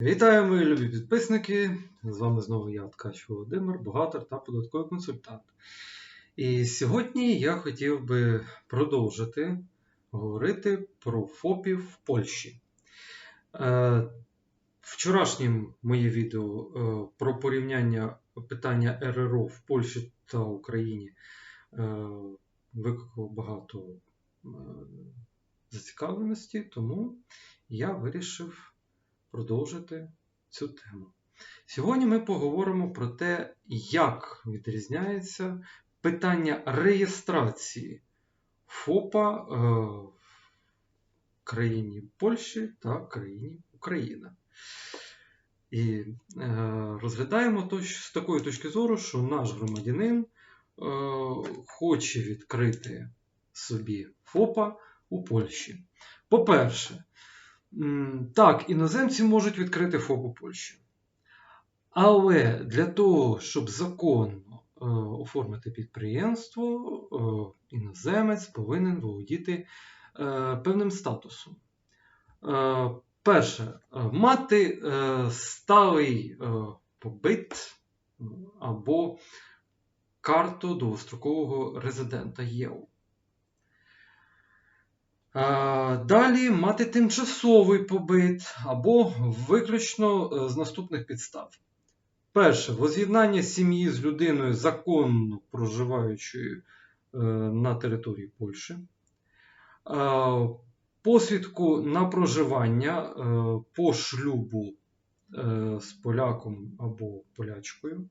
Вітаю, мої любі підписники! З вами знову я, Ткач Володимир, бухгалтер та податковий консультант. І сьогодні я хотів би продовжити говорити про ФОПів в Польщі. Е, Вчорашнє моє відео е, про порівняння питання РРО в Польщі та Україні е, викликало багато зацікавленості, тому я вирішив продовжити цю тему. Сьогодні ми поговоримо про те, як відрізняється питання реєстрації ФОПа е, в країні Польщі та країні Україна. І е, розглядаємо з такої точки зору, що наш громадянин е, хоче відкрити собі ФОПа у Польщі. По-перше, Так, іноземці можуть відкрити ФОП у Польщі. Але для того, щоб законно е, оформити підприємство, е, іноземець повинен володіти е, певним статусом. Перше, мати сталий побит е, або карту довгострокового резидента ЄУ. Далі мати тимчасовий побит або виключно е, з наступних підстав. Перше, воз'єднання сім'ї з людиною законно проживаючою е, на території Польщі. Е, Посвідку на проживання по шлюбу з поляком або полячкою.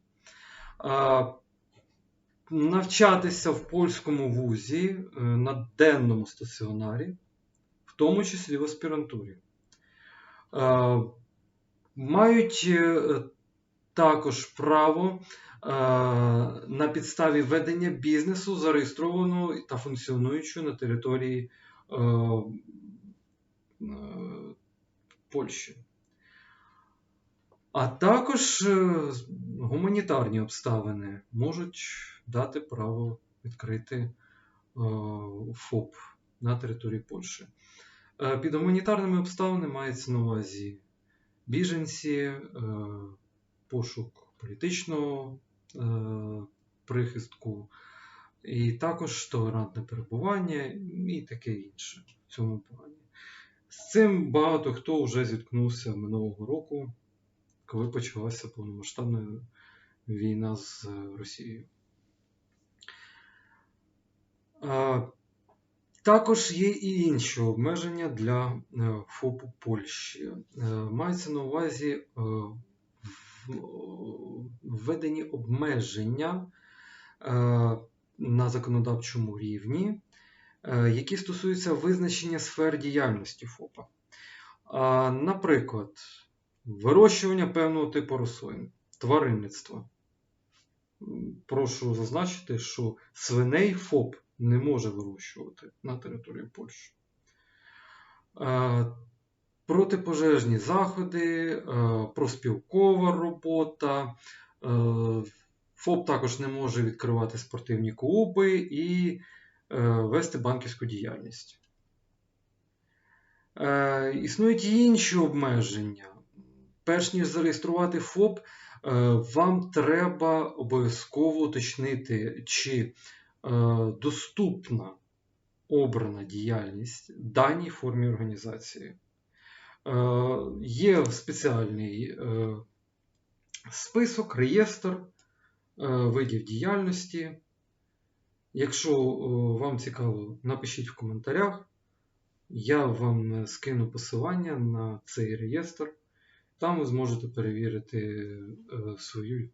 Навчатися в польському вузі на денному стаціонарі, тому числі в аспірантурі. Е, Мають е, також право е, на підставі ведення бізнесу, зареєстрованого та функціонуючого на території Польщі. А також гуманітарні обставини можуть дати право відкрити ФОП на території Польщі. Е, Під гуманітарними обставинами мається на увазі біженці, е, пошук політичного е, прихистку, і також толерантне перебування і таке інше в цьому плані. З цим багато хто вже зіткнувся минулого року, коли почалася повномасштабна війна з Росією. Також є і інші обмеження для е, ФОПу Польщі. Е, Мається на увазі е, введені обмеження на законодавчому рівні, які стосуються визначення сфер діяльності ФОПа. Наприклад, вирощування певного типу рослин, тваринництва. Прошу зазначити, що свиней ФОП не може вирощувати на території Польщі. Е, Протипожежні заходи, е, проспілкова робота. е, ФОП також не може відкривати спортивні клуби і вести банківську діяльність. Існують і інші обмеження. Перш ніж зареєструвати ФОП, вам треба обов'язково уточнити, чи доступна обрана діяльність даній формі організації. Е, Є спеціальний е, список, реєстр е, видів діяльності. Якщо е, вам цікаво, напишіть в коментарях. Я вам е, скину посилання на цей реєстр. Там ви зможете перевірити е, свою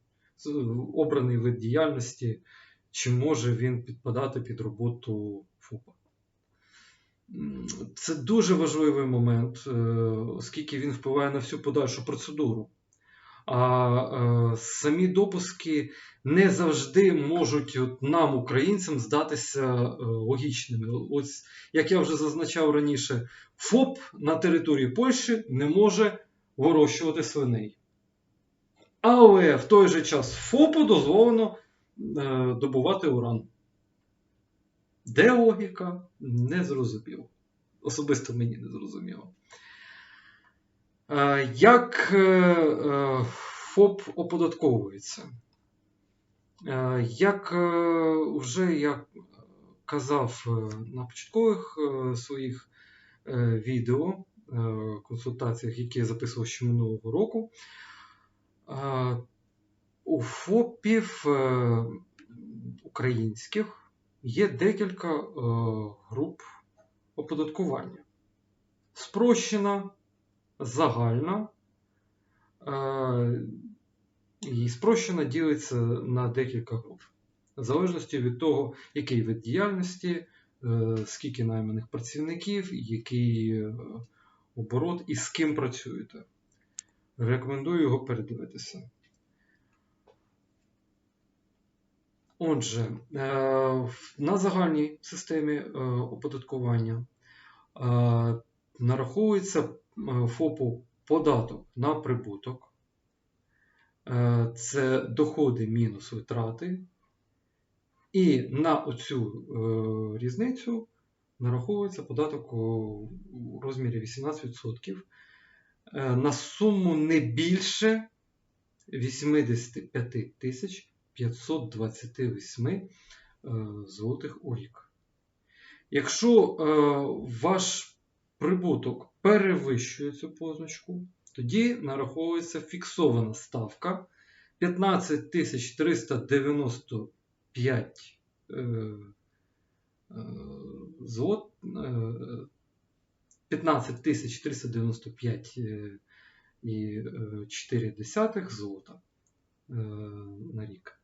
обраний вид діяльності, чи може він підпадати під роботу ФОПа. Це дуже важливий момент, е, оскільки він впливає на всю подальшу процедуру. А е, самі допуски не завжди можуть от нам, українцям, здатися е, логічними. Ось, як я вже зазначав раніше, ФОП на території Польщі не може вирощувати свиней. Але в той же час ФОПу дозволено добувати уран. Де логіка? Не зрозуміло. Особисто мені не зрозуміло. Е, Як е, е, ФОП оподатковується? Е, Як е, вже я казав е, на початкових е, своїх е, відео, е, консультаціях, які я записував ще минулого року, е, у ФОПів е, українських є декілька е, груп оподаткування. Спрощена, загальна. е, І спрощена ділиться на декілька груп. В залежності від того, який вид діяльності, скільки найманих працівників, який оборот і з ким працюєте. Рекомендую його передивитися. Отже, е, на загальній системі е, оподаткування е, нараховується ФОПу податок на прибуток. Це доходи мінус витрати. І на оцю різницю нараховується податок у, розмірі 18% е, на суму не більше 85 тисяч 528 е, злотих у рік. Якщо е, ваш прибуток перевищує цю позначку, тоді нараховується фіксована ставка 15 395 е, злот, е, 15 395 е, і 4 десятих злота на рік.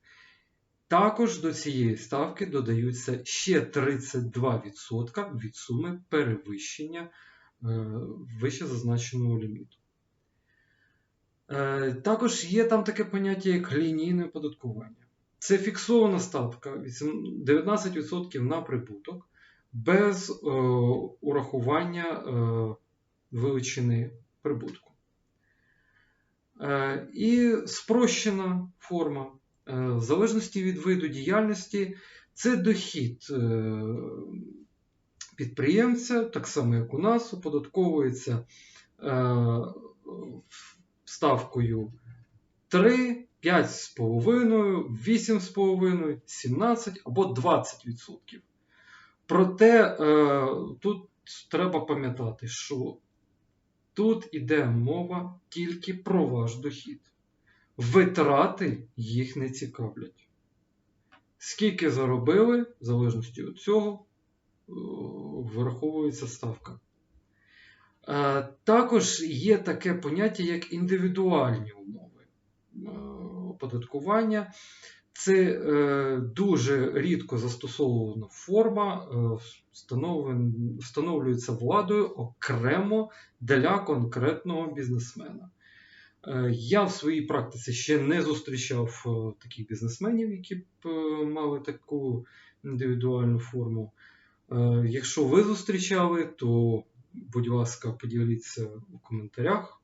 Також до цієї ставки додаються ще 32% від суми перевищення е, вище зазначеного ліміту. Е, Також є там таке поняття, як лінійне оподаткування. Це фіксована ставка 19% на прибуток без е, урахування величини прибутку. І спрощена форма. Е, В залежності від виду діяльності, це дохід е, підприємця, так само як у нас, оподатковується е, ставкою 3, 5,5, 8,5, 17 або 20%. Проте тут треба пам'ятати, що тут іде мова тільки про ваш дохід. Витрати їх не цікавлять. Скільки заробили, в залежності від цього, е, вираховується ставка. Е, Також є таке поняття, як індивідуальні умови е, оподаткування. Це дуже рідко застосована форма, встановлюється владою окремо для конкретного бізнесмена. Е, Я в своїй практиці ще не зустрічав е, таких бізнесменів, які б е, мали таку індивідуальну форму. Якщо ви зустрічали, то, будь ласка, поділіться у коментарях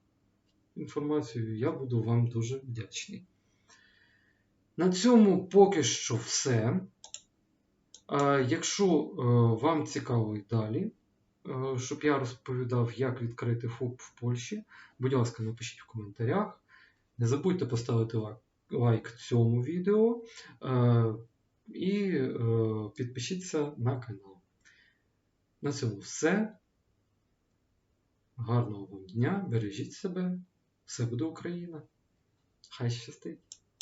інформацією, я буду вам дуже вдячний. На цьому поки що все. Якщо вам цікаво і далі, щоб я розповідав, як відкрити ФОП в Польщі, будь ласка, напишіть в коментарях. Не забудьте поставити лайк, лайк цьому відео е, і е, підпишіться на канал. На цьому все. Гарного вам дня, бережіть себе, все буде Україна. Хай щастить!